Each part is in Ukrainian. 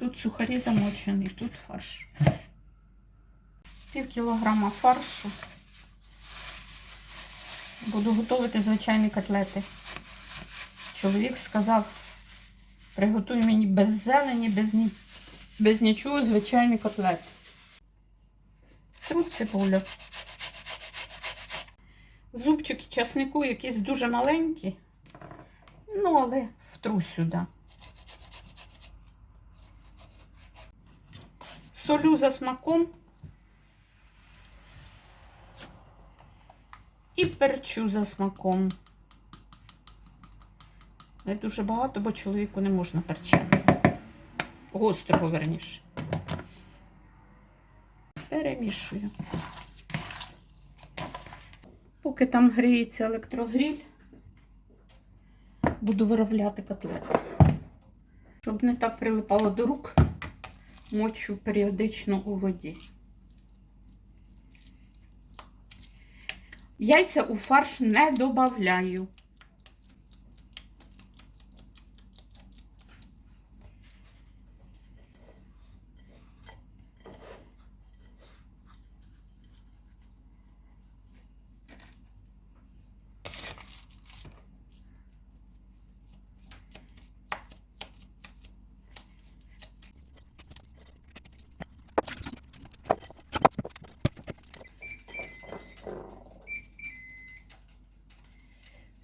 Тут сухарі замочені, тут фарш. Пів кілограма фаршу. Буду готувати звичайні котлети. Чоловік сказав, приготуй мені без зелені, без, ні... без нічого звичайні котлети. Тут цибуля. Зубчики часнику якісь дуже маленькі. Ну, але втру сюди. Солю за смаком. І перчу за смаком. Не дуже багато, бо чоловіку не можна перчити. Гострого, верніше. Перемішую. Поки там гріється електрогріль, буду виробляти котлети. Щоб не так прилипало до рук, мочу періодично у воді. Яйця у фарш не додаю.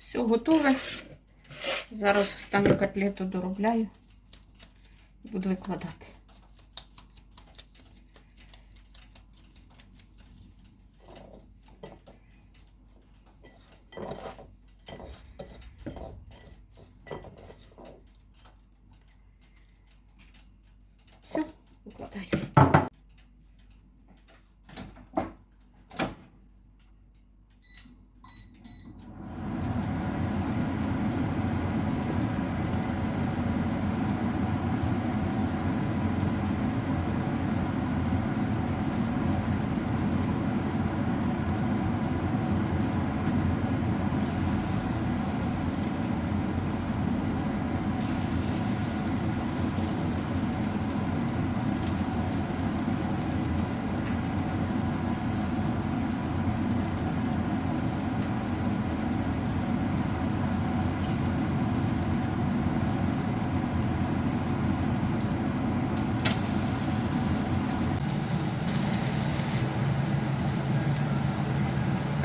Все готове. Зараз останню котлету доробляю і буду викладати. Все, викладаю.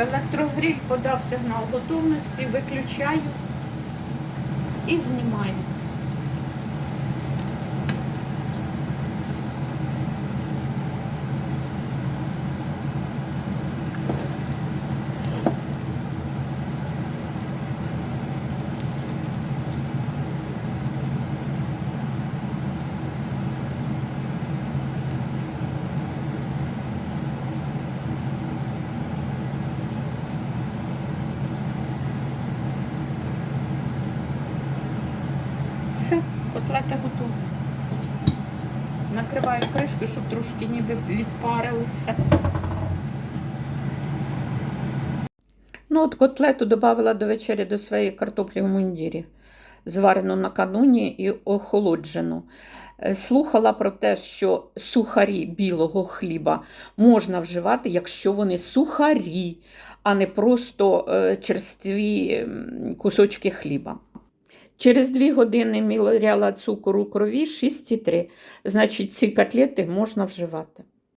Електрогріль подав сигнал готовності, виключаю і знімаю. Все, котлета готова. Накриваю кришкою, щоб трошки ніби відпарилися. Ну, от котлету додавала до вечері до своєї картоплі в мундірі, зварену накануні і охолоджену. Е, Слухала про те, що сухарі білого хліба можна вживати, якщо вони сухарі, а не просто е, черстві кусочки хліба. Через 2 години міряла цукор у крові 6,3. Значить, ці котлети можна вживати.